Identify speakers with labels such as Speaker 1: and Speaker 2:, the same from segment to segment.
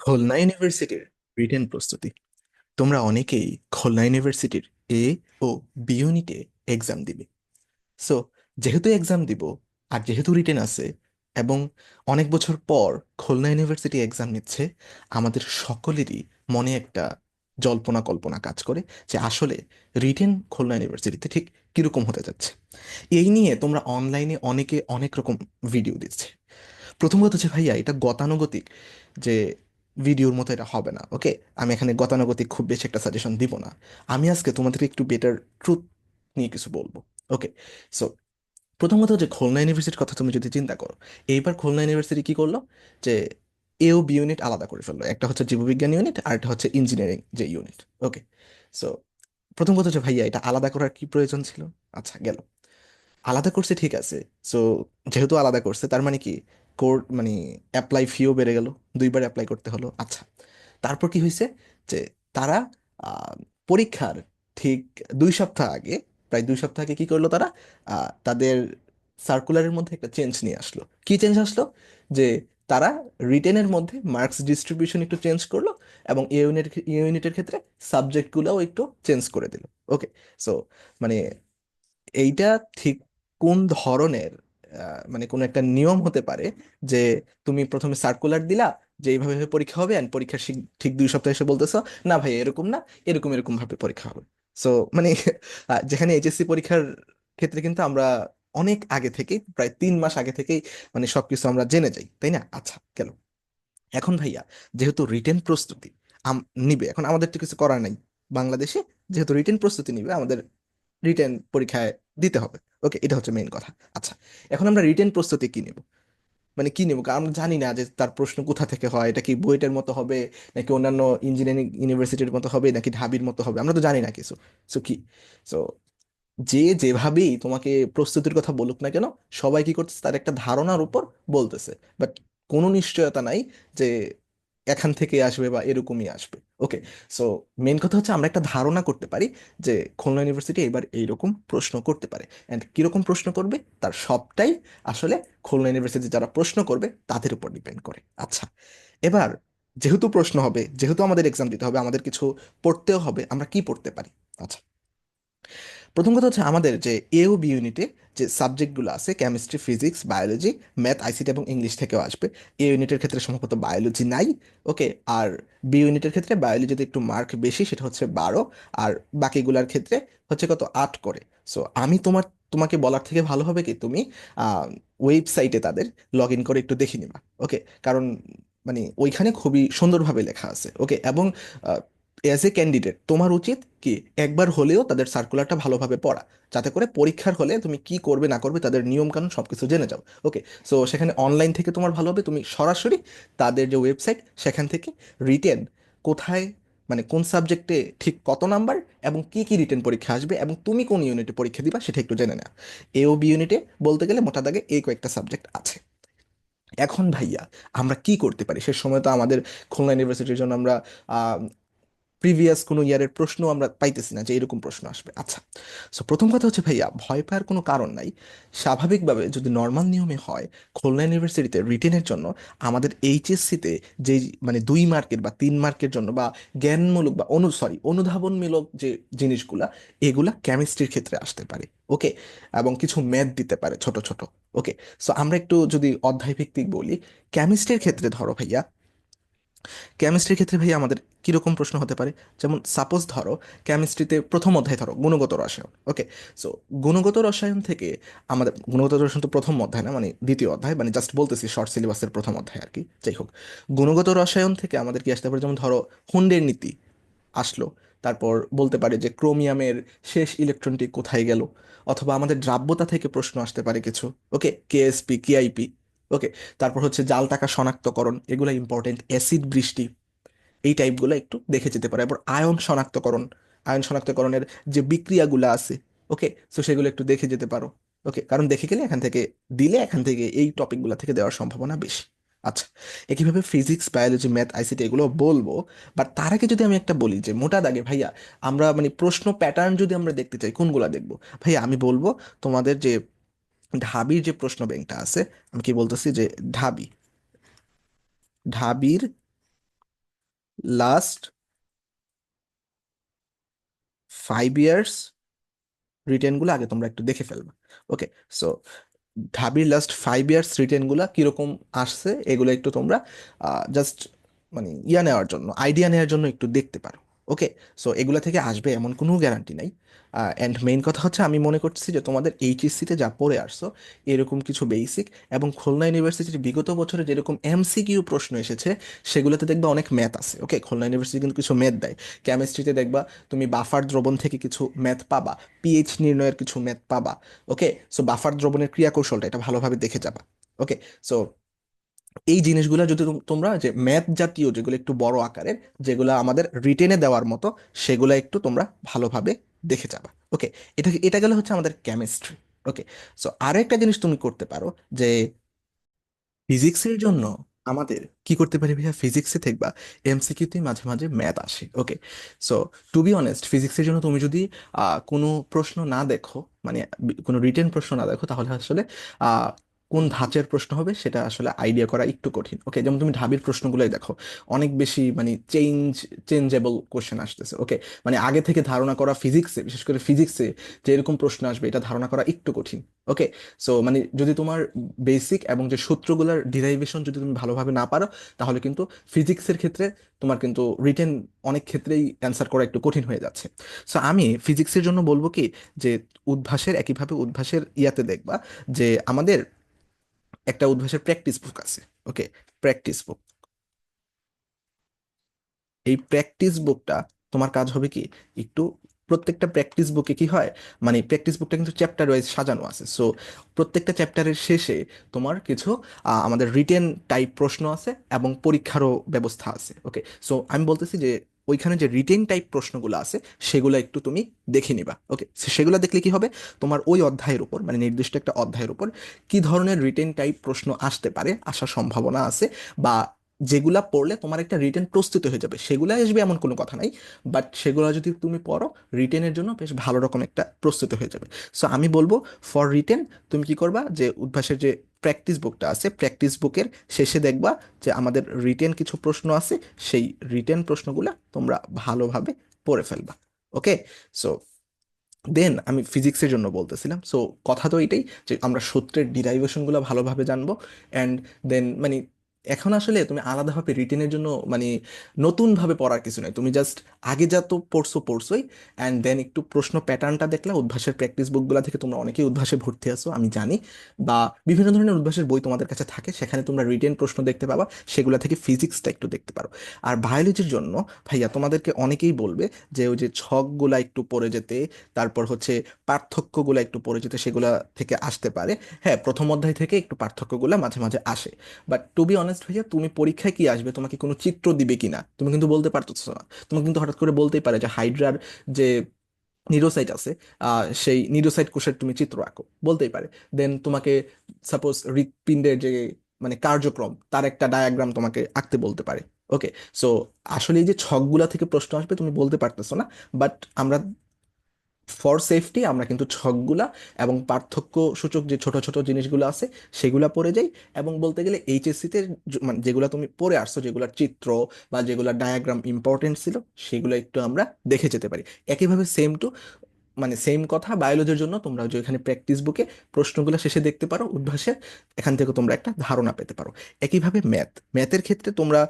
Speaker 1: খুলনা ইউনিভার্সিটির রিটেন প্রস্তুতি। তোমরা অনেকেই খুলনা ইউনিভার্সিটির এ ও বি ইউনিটে এক্সাম দিবে। সো যেহেতু এক্সাম দিব আর যেহেতু রিটেন আছে এবং অনেক বছর পর খুলনা ইউনিভার্সিটি এক্সাম নিচ্ছে, আমাদের সকলেরই মনে একটা জল্পনা কল্পনা কাজ করে যে আসলে রিটেন খুলনা ইউনিভার্সিটিতে ঠিক কীরকম হতে যাচ্ছে। এই নিয়ে তোমরা অনলাইনে অনেকে অনেক রকম ভিডিও দিচ্ছে। প্রথম কথা হচ্ছে ভাইয়া, এটা গতানুগতিক যে ভিডিওর মতো এটা হবে না ওকে আমি এখানে গতানুগতিক খুব বেশি একটা সাজেশন দিব না। আমি আজকে তোমাদেরকে একটু বেটার ট্রুথ নিয়ে কিছু বলব ওকে সো প্রথমত যে খুলনা ইউনিভার্সিটির কথা তুমি যদি চিন্তা করো, এইবার খুলনা ইউনিভার্সিটি কি করল? যে এ ও বি ইউনিট আলাদা করে ফেলল, একটা হচ্ছে জীববিজ্ঞান ইউনিট আর একটা হচ্ছে ইঞ্জিনিয়ারিং যে ইউনিট ওকে সো প্রথম কথা হচ্ছে ভাইয়া, এটা আলাদা করার কি প্রয়োজন ছিল? আচ্ছা গেল। আলাদা করছে ঠিক আছে সো যেহেতু আলাদা করছে, তার মানে কি? কোর্ট মানে অ্যাপ্লাই ফিও বেড়ে গেল, দুইবার অ্যাপ্লাই করতে হলো। আচ্ছা তারপর কি হয়েছে যে তারা পরীক্ষার ঠিক দুই সপ্তাহ আগে, প্রায় দুই সপ্তাহ আগে কী করল তারা? তাদের সার্কুলারের মধ্যে একটা চেঞ্জ নিয়ে আসলো। কি চেঞ্জ আসলো? যে তারা রিটেনের মধ্যে মার্কস ডিস্ট্রিবিউশন একটু চেঞ্জ করল এবং এ ইউনিট ইউনিটের ক্ষেত্রে সাবজেক্টগুলোও একটু চেঞ্জ করে দিল। ওকে সো মানে এইটা ঠিক কোন ধরনের মানে কোন একটা নিয়ম হতে পারে যে তুমি প্রথমে সার্কুলার দিলা যে এইভাবে পরীক্ষা হবে এন্ড পরীক্ষার ঠিক দুই সপ্তাহ এসে বলতেছো, না ভাই, এরকম না, এরকম এরকম ভাবে পরীক্ষা হবে। সো মানে যেখানে এইচএসসি পরীক্ষার ক্ষেত্রে কিন্তু আমরা অনেক আগে থেকেই, প্রায় তিন মাস আগে থেকেই মানে সবকিছু আমরা জেনে যাই, তাই না? আচ্ছা গেল। এখন ভাইয়া, যেহেতু রিটেন প্রস্তুতি নিবে, এখন আমাদের তো কিছু করার নাই বাংলাদেশে, যেহেতু রিটেন প্রস্তুতি নিবে, আমাদের রিটেন পরীক্ষায় দিতে হবে। ওকে এটা হচ্ছে মেইন কথা। আচ্ছা এখন আমরা রিটেন প্রস্তুতি কি নেব? মানে কি নেব? কারণ আমরা জানি না যে তার প্রশ্ন কোথা থেকে হয়, এটা কি বুয়েটের মতো হবে, নাকি অন্যান্য ইঞ্জিনিয়ারিং ইউনিভার্সিটির মতো হবে, নাকি ঢাবির মতো হবে? আমরা তো জানি না কিছু। সো কি? সো যে যেভাবেই তোমাকে প্রস্তুতির কথা বলুক না কেন, সবাই কি করতেছে? তার একটা ধারণার উপর বলতেছে। বাট কোনো নিশ্চয়তা নাই যে এখান থেকে আসবে বা এরকমই আসবে। ওকে সো মেন কথা হচ্ছে আমরা একটা ধারণা করতে পারি যে খুলনা ইউনিভার্সিটি এবার এইরকম প্রশ্ন করতে পারে। অ্যান্ড কীরকম প্রশ্ন করবে? তার সবটাই আসলে খুলনা ইউনিভার্সিটি যারা প্রশ্ন করবে, তাদের উপর ডিপেন্ড করে। আচ্ছা এবার যেহেতু প্রশ্ন হবে, যেহেতু আমাদের এক্সাম দিতে হবে, আমাদের কিছু পড়তেও হবে, আমরা কি পড়তে পারি? আচ্ছা প্রথম কথা হচ্ছে আমাদের যে এ ও বি ইউনিটে যে সাবজেক্টগুলো আছে chemistry physics biology math ICT এবং ইংলিশ থেকেও আসবে। এ ইউনিটের ক্ষেত্রে সম্ভবত বায়োলজি নাই ওকে আর বি ইউনিটের ক্ষেত্রে বায়োলজিতে একটু মার্ক বেশি, সেটা হচ্ছে বারো। আর বাকিগুলার ক্ষেত্রে হচ্ছে কত? আট করে। সো আমি তোমার, তোমাকে বলার থেকে ভালো হবে কি? তুমি ওয়েবসাইটে তাদের লগ ইন করে একটু দেখে নিবা ওকে কারণ মানে ওইখানে খুবই সুন্দরভাবে লেখা আছে ওকে এবং অ্যাজ এ ক্যান্ডিডেট তোমার উচিত কি? একবার হলেও তাদের সার্কুলারটা ভালোভাবে পড়া। যাতে করে পরীক্ষার হলে তুমি কি করবে, না করবে, তাদের নিয়ম কানুন সবকিছু জেনে যাও। ওকে সো সেখানে অনলাইন থেকে তোমার ভালো হবে। তুমি সরাসরি তাদের যে ওয়েবসাইট সেখান থেকে রিটেন কোথায় মানে কোন সাবজেক্টে ঠিক কত নাম্বার এবং কি কি রিটেন পরীক্ষা আসবে এবং তুমি কোন ইউনিটে পরীক্ষা দিবা, সেটা একটু জেনে নেওয়া এ বি ইউনিটে বলতে গেলে মোটা দাগে এই কয়েকটা সাবজেক্ট আছে। এখন ভাইয়া, আমরা কি করতে পারি? সে সময় তো আমাদের খুলনা ইউনিভার্সিটির জন্য আমরা প্রিভিয়াস কোনো ইয়ারের প্রশ্ন আমরা পাইতেছি না যে এরকম প্রশ্ন আসবে। আচ্ছা সো প্রথম কথা হচ্ছে ভাইয়া, ভয় পাওয়ার কোনো কারণ নাই। স্বাভাবিকভাবে যদি নর্মাল নিয়মে হয় খুলনা ইউনিভার্সিটিতে রিটেনের জন্য আমাদের এইচএসসিতে যে মানে দুই মার্কের বা তিন মার্কের জন্য বা জ্ঞানমূলক বা অনু সরি অনুধাবনমূলক যে জিনিসগুলা, এগুলা কেমিস্ট্রির ক্ষেত্রে আসতে পারে ওকে এবং কিছু ম্যাথ দিতে পারে ছোট ছোট ওকে সো আমরা একটু যদি অধ্যায় ভিত্তিক বলি কেমিস্ট্রির ক্ষেত্রে ধরো ভাইয়া কেমিস্ট্রির ক্ষেত্রে ভাই আমাদের কীরকম প্রশ্ন হতে পারে? যেমন সাপোজ ধরো কেমিস্ট্রিতে প্রথম অধ্যায় ধরো, গুণগত রসায়ন ওকে সো গুণগত রসায়ন থেকে আমাদের, গুণগত রসায়ন তো প্রথম অধ্যায় না মানে দ্বিতীয় অধ্যায় মানে জাস্ট বলতেছি শর্ট সিলেবাসের প্রথম অধ্যায় আর কি, যাই হোক। গুণগত রসায়ন থেকে আমাদের কি আসতে পারে? যেমন ধরো হুন্ডের নীতি আসলো, তারপর বলতে পারে যে ক্রোমিয়ামের শেষ ইলেকট্রনটি কোথায় গেল? অথবা আমাদের দ্রাব্যতা থেকে প্রশ্ন আসতে পারে কিছু ওকে কেএসপি কেআইপি ওকে তারপর হচ্ছে জাল টাকা শনাক্তকরণ, এগুলো ইম্পর্টেন্ট অ্যাসিড বৃষ্টি, এই টাইপগুলো একটু দেখে যেতে পারে। এরপর আয়ন শনাক্তকরণ, আয়ন শনাক্তকরণের যে বিক্রিয়াগুলো আছে ওকে সো সেগুলো একটু দেখে যেতে পারো। ওকে কারণ দেখে গেলে এখান থেকে, দিলে এখান থেকে এই টপিকগুলো থেকে দেওয়ার সম্ভাবনা বেশি। আচ্ছা একইভাবে ফিজিক্স বায়োলজি ম্যাথ আইসিটি এগুলো বলব বাট তার আগে যদি আমি একটা বলি যে মোটা দাগে, ভাইয়া, আমরা মানে প্রশ্ন প্যাটার্ন যদি আমরা দেখতে চাই, কোনগুলো দেখব? ভাইয়া, আমি বলব তোমাদের যে ঢাবির যে প্রশ্ন ব্যাংকটা আছে, আমি কি বলতেছি যে ঢাবি। ঢাবির লাস্ট ফাইভ ইয়ার্স রিটেনগুলো আগে তোমরা একটু দেখে ফেলবা। ওকে সো ঢাবির লাস্ট ফাইভ ইয়ার্স রিটেনগুলো কীরকম আসছে, এগুলো একটু তোমরা জাস্ট মানে ইয়া নেওয়ার জন্য আইডিয়া নেওয়ার জন্য একটু দেখতে পারো। ওকে সো এগুলো থেকে আসবে এমন কোনো গ্যারান্টি নাই। অ্যান্ড মেইন কথা হচ্ছে আমি মনে করছি যে তোমাদের এইচএসসিতে যা পড়ে আসছো, এরকম কিছু বেসিক এবং খুলনা ইউনিভার্সিটির বিগত বছরে যেরকম এমসিকিউ প্রশ্ন এসেছে, সেগুলোতে দেখবা অনেক ম্যাথ আছে। ওকে খুলনা ইউনিভার্সিটি কিন্তু কিছু ম্যাথ দেয়। কেমিস্ট্রিতে দেখবা তুমি বাফার দ্রবণ থেকে কিছু ম্যাথ পাবা পিএইচ নির্ণয়ের কিছু ম্যাথ পাবা। ওকে সো বাফার দ্রবণের ক্রিয়া কৌশলটা এটা ভালোভাবে দেখে যাবা। ওকে সো এই জিনিসগুলো যদি তোম- তোমরা যে ম্যাথ জাতীয় যেগুলো একটু বড় আকারের, যেগুলো আমাদের রিটেনে দেওয়ার মতো, সেগুলো একটু তোমরা ভালোভাবে দেখে যাবা। ওকে এটা এটা গেলে হচ্ছে আমাদের কেমিস্ট্রি ওকে সো আরও একটা জিনিস তুমি করতে পারো যে ফিজিক্সের জন্য আমাদের কি করতে পারি ভাইয়া? ফিজিক্সে দেখবা এমসিকিউতে মাঝে মাঝে ম্যাথ আসে। Okay so to be honest ফিজিক্সের জন্য তুমি যদি কোনো প্রশ্ন না দেখো মানে কোনো রিটেন প্রশ্ন না দেখো, তাহলে আসলে কোন ধাঁচের প্রশ্ন হবে সেটা আসলে আইডিয়া করা একটু কঠিন। ওকে যেমন তুমি ঢাবির প্রশ্নগুলোই দেখো, অনেক বেশি মানে চেঞ্জ চেঞ্জেবল কোশ্চেন আসতেছে। ওকে মানে আগে থেকে ধারণা করা ফিজিক্সে বিশেষ করে ফিজিক্সে যে এরকম প্রশ্ন আসবে, এটা ধারণা করা একটু কঠিন। ওকে সো মানে যদি তোমার বেসিক এবং যে সূত্রগুলোর ডিরাইভেশন যদি তুমি ভালোভাবে না পারো, তাহলে কিন্তু ফিজিক্সের ক্ষেত্রে তোমার কিন্তু রিটেন অনেক ক্ষেত্রেই অ্যান্সার করা একটু কঠিন হয়ে যাচ্ছে। সো আমি ফিজিক্সের জন্য বলব কি, যে উদ্ভাসের, একইভাবে উদ্ভাসের ইয়াতে দেখবা যে আমাদের একটা উদ্ভাসের প্র্যাকটিস বুক আছে ওকে প্র্যাকটিস বুক এই প্র্যাকটিস বুকটা তোমার কাজ হবে কি? একটু প্রত্যেকটা প্র্যাকটিস বুকে কি হয়? মানে প্র্যাকটিস বুকটা কিন্তু চ্যাপ্টার ওয়াইজ সাজানো আছে। সো প্রত্যেকটা চ্যাপ্টারের শেষে তোমার কিছু আমাদের রিটেন টাইপ প্রশ্ন আছে এবং পরীক্ষারও ব্যবস্থা আছে ওকে সো আমি বলতেছি যে ওইখানে যে রিটেন টাইপ প্রশ্নগুলো আছে, সেগুলো একটু তুমি দেখে নিবা ওকে সেগুলো দেখলে কি হবে? তোমার ওই অধ্যায়ের উপর মানে নির্দিষ্ট একটা অধ্যায়ের উপর কি ধরনের রিটেন টাইপ প্রশ্ন আসতে পারে, আসার সম্ভাবনা আছে বা যেগুলা পড়লে তোমার একটা রিটেন প্রস্তুত হয়ে যাবে সেগুলো আসবে এমন কোনো কথা নাই বাট সেগুলো যদি তুমি পড়ো রিটেনের জন্য বেশ ভালো রকম একটা প্রস্তুত হয়ে যাবে। সো আমি বলব ফর রিটেন তুমি কি করবা, যে উদ্ভাসের যে প্র্যাকটিস বুকটা আছে প্র্যাকটিস বুকের শেষে দেখবা যে আমাদের রিটেন কিছু প্রশ্ন আছে, সেই রিটেন প্রশ্নগুলো তোমরা ভালোভাবে পড়ে ফেলবা। ওকে সো দেন আমি ফিজিক্সের জন্য বলতেছিলাম। সো কথা তো এটাই যে আমরা সূত্রের ডিরাইভেশনগুলো ভালোভাবে জানব অ্যান্ড দেন মানে এখন আসলে তুমি আলাদাভাবে রিটেনের জন্য মানে নতুনভাবে পড়ার কিছু নাই। তুমি জাস্ট আগে যা তো পড়ছো, পড়ছোই অ্যান্ড দেন একটু প্রশ্ন প্যাটার্নটা দেখলা উদ্ভাসের প্র্যাকটিস বুকগুলো থেকে তোমরা অনেকেই উদ্ভাসে ভর্তি আছো, আমি জানি। বা বিভিন্ন ধরনের উদ্ভাসের বই তোমাদের কাছে থাকে, সেখানে তোমরা রিটেন প্রশ্ন দেখতে পাবা, সেগুলো থেকে ফিজিক্সটা একটু দেখতে পারো। আর বায়োলজির জন্য, ভাইয়া, তোমাদেরকে অনেকেই বলবে যে ওই যে ছকগুলা একটু পড়ে যেতে, তারপর হচ্ছে পার্থক্যগুলো একটু পড়ে যেতে, সেগুলা থেকে আসতে পারে। হ্যাঁ প্রথম অধ্যায় থেকে একটু পার্থক্যগুলো মাঝে মাঝে আসে। বাট টু বি অনেস্ট ভাইয়া তুমি পরীক্ষায় কি আসবে? তোমাকে কোনো চিত্র দিবে কিনা? তুমি কিন্তু বলতে পারতেছো না। তুমি কিন্তু হঠাৎ করে বলতেই পারে যে, হাইড্রার যে নিউরোসাইট আছে সেই নিউরোসাইট কোষের তুমি চিত্র আঁকো। বলতেই পারে। দেন তোমাকে সাপোজ হৃৎপিণ্ডের যে মানে কার্যক্রম, তার একটা ডায়াগ্রাম তোমাকে আঁকতে বলতে পারে। ওকে সো আসলে এই যে ছকগুলা থেকে প্রশ্ন আসবে, তুমি বলতে পারতেছো না। বাট আমরা ফর সেফটি আমরা কিন্তু ছকগুলা এবং পার্থক্য সূচক যে ছোট ছোট জিনিসগুলো আছে, সেগুলা পড়ে যাই। এবং বলতে গেলে এইচএসসিতে মানে যেগুলো তুমি পড়ে আসছো যেগুলোর চিত্র বা যেগুলো ডায়াগ্রাম ইম্পর্টেন্ট ছিল, সেগুলো একটু আমরা দেখে যেতে পারি। একইভাবে সেম টু মানে সেম কথা বায়োলজির জন্য তোমরা যে এখানে প্র্যাকটিস বুকে প্রশ্নগুলো শেষে দেখতে পারো উদ্ভাসের এখান থেকে তোমরা একটা ধারণা পেতে পারো। একইভাবে ম্যাথ ম্যাথের ক্ষেত্রে তোমরা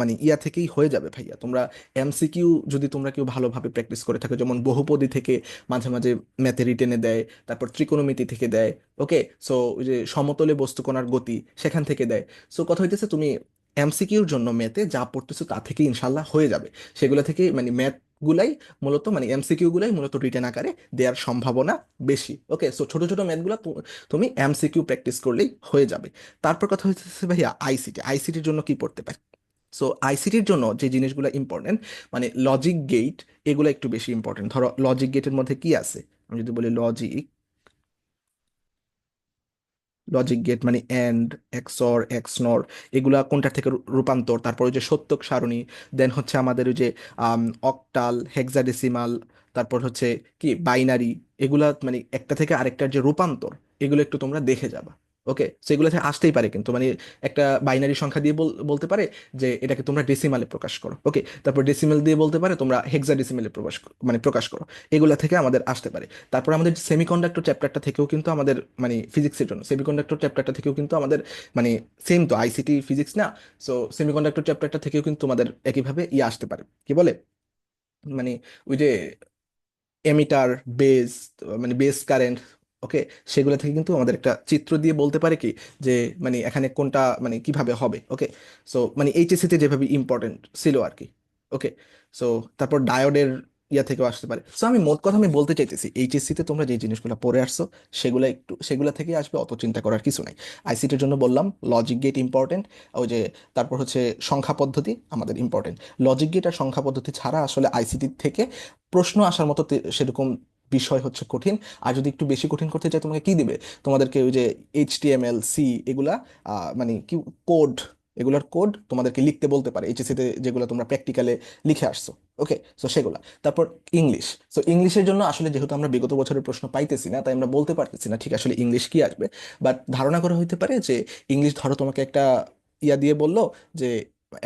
Speaker 1: মানে ইয়া থেকেই হয়ে যাবে ভাইয়া। তোমরা এমসিকিউ যদি তোমরা কেউ ভালোভাবে প্র্যাকটিস করে থাকো, যেমন বহুপদী থেকে মাঝে মাঝে ম্যাথে রিটেনে দেয়, তারপর ত্রিকোণমিতি থেকে দেয় ওকে সো যে সমতলে বস্তুকণার গতি সেখান থেকে দেয়। সো কথা হইতেছে তুমি এমসিকিউর জন্য ম্যাথে যা পড়তেছো তা থেকে ইনশাল্লাহ হয়ে যাবে। সেগুলো থেকে মানে ম্যাথ গুলাই মূলত মানে এমসিকিউ গুলাই মূলত রিটেন আকারে দেওয়ার সম্ভাবনা বেশি ওকে সো ছোট ছোট ম্যাথগুলো তুমি এমসিকিউ প্র্যাকটিস করলেই হয়ে যাবে। তারপর কথা হচ্ছে ভাইয়া আইসিটি আইসিটির জন্য কি পড়তে পারে? সো আইসিটির জন্য যে জিনিসগুলো ইম্পর্টেন্ট মানে লজিক গেট এগুলো একটু বেশি ইম্পর্টেন্ট ধরো লজিক গেটের মধ্যে কি আছে? আমি যদি বলি লজিক লজিক গেট মানে অ্যান্ড এক্সর এক্সনর এগুলা কোনটার থেকে রূপান্তর? তারপরে যে সত্যক সারণী দেন হচ্ছে আমাদের ওই যে অক্টাল হেক্সাডেসিমাল তারপর হচ্ছে কি বাইনারি এগুলা মানে একটা থেকে আরেকটার যে রূপান্তর, এগুলো একটু তোমরা দেখে যাবা। ওকে, সেগুলো থেকে আসতেই পারে কিন্তু। মানে একটা বাইনারি সংখ্যা দিয়ে বল- বলতে পারে যে এটাকে তোমরা ডেসিমালে প্রকাশ করো। ওকে, তারপর ডেসিমেল দিয়ে বলতে পারে তোমরা হেক্সা ডেসিমেলে প্রকাশ মানে প্রকাশ করো। এগুলো থেকে আমাদের আসতে পারে। তারপর আমাদের সেমিকন্ডাক্টর চ্যাপ্টারটা থেকেও কিন্তু আমাদের মানে ফিজিক্সের জন্য সেমিকন্ডাক্টর চ্যাপ্টারটা থেকেও কিন্তু আমাদের মানে সেম তো আইসিটি ফিজিক্স না? সো সেমিকন্ডাক্টর চ্যাপ্টারটা থেকেও কিন্তু তোমাদের একইভাবে ইয়ে আসতে পারে। কি বলে? মানে ওই যে এমিটার বেস মানে বেস কারেন্ট ওকে? সেগুলো থেকে কিন্তু আমাদের একটা চিত্র দিয়ে বলতে পারে কি? যে মানে এখানে কোনটা মানে কীভাবে হবে, ওকে? সো মানে এইচএসসিতে যেভাবে ইম্পর্টেন্ট ছিল আর কি, ওকে? সো তারপর ডায়োডের ইয়া থেকেও আসতে পারে। সো আমি মোট কথা আমি বলতে চাইতেছি এইচএসসিতে তোমরা যে জিনিসগুলো পড়ে আসছো, সেগুলো একটু, সেগুলো থেকে আসবে, অত চিন্তা করার কিছু নাই। আইসিটির জন্য বললাম লজিক গেট ইম্পর্টেন্ট ওই যে, তারপর হচ্ছে সংখ্যা পদ্ধতি আমাদের ইম্পর্টেন্ট লজিক গেট আর সংখ্যা পদ্ধতি ছাড়া আসলে আইসিটি থেকে প্রশ্ন আসার মতো সেরকম বিষয় হচ্ছে কঠিন। আর যদি একটু বেশি কঠিন করতে চাই, তোমাকে কি দিবে? তোমাদেরকে ওই যে H T M L C এগুলা মানে কি কোড এগুলার কোড তোমাদেরকে লিখতে বলতে পারে। এইচএসসিতে যেগুলো তোমরা প্র্যাকটিক্যালে লিখে আসছো। ওকে সো সেগুলা। তারপর ইংলিশ সো ইংলিশের জন্য আসলে যেহেতু আমরা বিগত বছরের প্রশ্ন পাইতেছি না, তাই আমরা বলতে পারতেছি না ঠিক আসলে ইংলিশ কি আসবে। বাট ধারণা করা হইতে পারে যে ইংলিশ ধরো তোমাকে একটা ইয়া দিয়ে বলল যে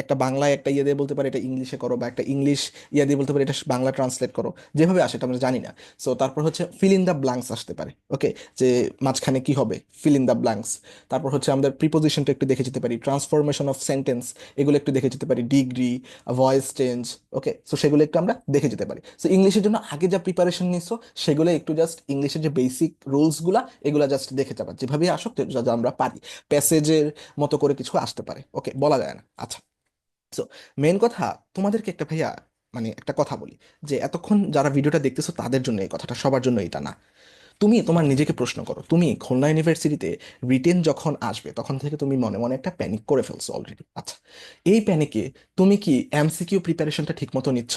Speaker 1: একটা বাংলায় একটা ইয়ে দিয়ে বলতে পারে এটা ইংলিশে করো বা একটা ইংলিশ ইয়ে দিয়ে বলতে পারে, এটা বাংলা ট্রান্সলেট করো, যেভাবে আসে, এটা আমরা জানি না। সো তারপর হচ্ছে ফিল ইন দ্য ব্ল্যাঙ্কস আসতে পারে ওকে যে মাঝখানে কি হবে ফিল ইন দ্য ব্ল্যাঙ্কস তারপর হচ্ছে আমাদের প্রিপোজিশনটা একটু দেখে যেতে পারি ট্রান্সফরমেশন অফ সেন্টেন্স এগুলো একটু দেখে যেতে পারি degree voice change okay so সেগুলো একটু আমরা দেখে যেতে পারি। সো ইংলিশের জন্য আগে যা প্রিপারেশন নিছো, সেগুলো একটু জাস্ট ইংলিশের যে বেসিক রুলসগুলা এগুলো জাস্ট দেখে যাবা, যেভাবে আসুক, যা আমরা পারি। প্যাসেজের মতো করে কিছু আসতে পারে ওকে বলা যায় না। আচ্ছা। সো মেন কথা তোমাদেরকে একটা ভাইয়া মানে একটা কথা বলি, যে এতক্ষণ যারা ভিডিওটা দেখতেছো তাদের জন্য এই কথাটা, সবার জন্য এটা না। তুমি তোমার নিজেকে প্রশ্ন করো, তুমি খুলনা ইউনিভার্সিটিতে রিটেন যখন আসবে, তখন থেকে তুমি মনে মনে একটা প্যানিক করে ফেলছো অলরেডি আচ্ছা এই প্যানিকে তুমি কি এমসিকিউ প্রিপারেশনটা ঠিক মতো নিচ্ছ?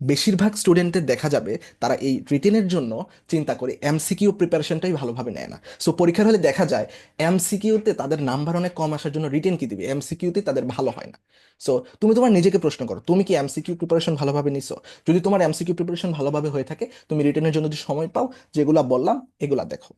Speaker 1: বেশিরভাগ স্টুডেন্টের দেখা যাবে তারা এই রিটেনের জন্য চিন্তা করে এমসিকিউ প্রিপারেশনটাই ভালোভাবে নেয় না। সো পরীক্ষার হলে দেখা যায় এমসিকিউতে তাদের নাম্বার অনেক কম আসার জন্য রিটেন কি দিবে? এমসিকিউতে তাদের ভালো হয় না। সো তুমি তোমার নিজেকে প্রশ্ন করো, তুমি কি এমসিকিউ প্রিপারেশন ভালোভাবে নিছো? যদি তোমার এমসিকিউ প্রিপারেশন ভালোভাবে হয়ে থাকে, তুমি রিটেনের জন্য যদি সময় পাও, যেগুলা বললাম, এগুলা দেখো।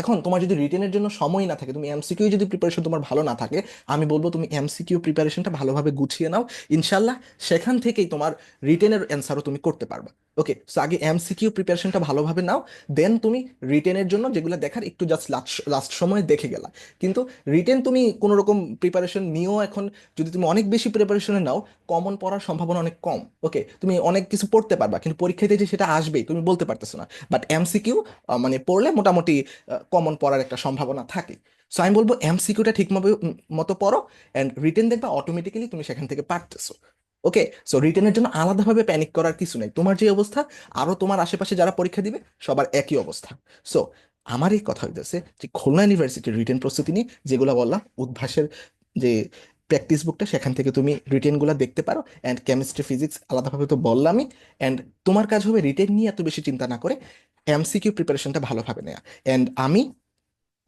Speaker 1: এখন তোমার যদি রিটেনের জন্য সময় না থাকে, তুমি এমসিকিউ যদি প্রিপারেশন তোমার ভালো না থাকে, আমি বলব তুমি এমসিকিউ প্রিপারেশনটা ভালোভাবে গুছিয়ে নাও। ইনশাল্লাহ সেখান থেকেই তোমার রিটেনের অ্যান্সারও তুমি করতে পারবা। ওকে সো আগে এমসিকিউ প্রিপারেশনটা ভালোভাবে নাও দেন তুমি রিটেনের জন্য যেগুলো দেখার একটু জাস্ট লাস্ট লাস্ট সময় দেখে গেলা। কিন্তু রিটেন তুমি কোনো রকম প্রিপারেশন নিয়েও এখন, যদি তুমি অনেক বেশি প্রিপারেশনে নাও কমন পড়ার সম্ভাবনা অনেক কম। ওকে তুমি অনেক কিছু পড়তে পারবা, কিন্তু পরীক্ষাতে যে সেটা আসবেই, তুমি বলতে পারতেছো না। বাট এমসিকিউ মানে পড়লে মোটামুটি কমন পড়ার একটা সম্ভাবনা থাকে। সো আমি বলব এমসিকিউটা ঠিক মতো- মতো পড়ো অ্যান্ড রিটেন দেখবা অটোমেটিক্যালি তুমি সেখান থেকে পারতেছো। ওকে সো রিটেনের জন্য আলাদাভাবে প্যানিক করার কিছু নেই। তোমার যে অবস্থা আরও তোমার আশেপাশে যারা পরীক্ষা দিবে, সবার একই অবস্থা। সো আমার এই কথা হইতেছে যে খুলনা ইউনিভার্সিটির রিটেন প্রস্তুতি নিয়ে যেগুলো বললাম, উদ্ভাসের যে প্র্যাকটিস বুকটা সেখান থেকে তুমি রিটেনগুলো দেখতে পারো অ্যান্ড কেমিস্ট্রি ফিজিক্স আলাদাভাবে তো বললামই অ্যান্ড তোমার কাজ হবে রিটেন নিয়ে এত বেশি চিন্তা না করে এমসিকিউ প্রিপারেশনটা ভালোভাবে নেওয়া অ্যান্ড আমি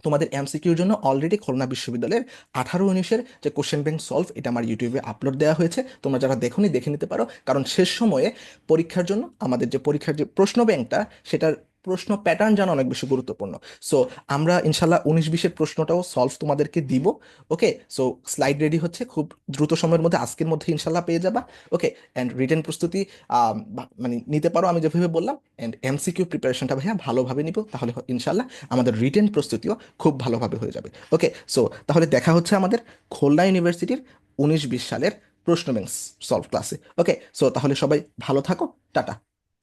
Speaker 1: তোমাদের এমসিকিউর জন্য অলরেডি খুলনা বিশ্ববিদ্যালয়ের আঠারো উনিশের যে কোশ্চেন ব্যাংক সলভ এটা আমার ইউটিউবে আপলোড দেওয়া হয়েছে। তোমরা যারা দেখোনি, দেখে নিতে পারো। কারণ শেষ সময়ে পরীক্ষার জন্য আমাদের যে পরীক্ষার যে প্রশ্ন ব্যাংকটা সেটার প্রশ্ন প্যাটার্ন জানা অনেক বেশি গুরুত্বপূর্ণ। সো আমরা ইনশাল্লাহ উনিশ বিশের প্রশ্নটাও সলভ তোমাদেরকে দিব ওকে সো স্লাইড রেডি হচ্ছে, খুব দ্রুত সময়ের মধ্যে, আজকের মধ্যে ইনশাল্লাহ পেয়ে যাবা ওকে অ্যান্ড রিটেন প্রস্তুতি মানে নিতে পারো, আমি যেভাবে বললাম। অ্যান্ড এমসিকিউ প্রিপারেশনটা ভাইয়া ভালোভাবে নিব, তাহলে ইনশাল্লাহ আমাদের রিটেন প্রস্তুতিও খুব ভালোভাবে হয়ে যাবে ওকে সো তাহলে দেখা হচ্ছে আমাদের খুলনা ইউনিভার্সিটির উনিশ বিশ সালের প্রশ্ন ব্যাংক সলভ ক্লাসে ওকে সো তাহলে সবাই ভালো থাকো, টাটা!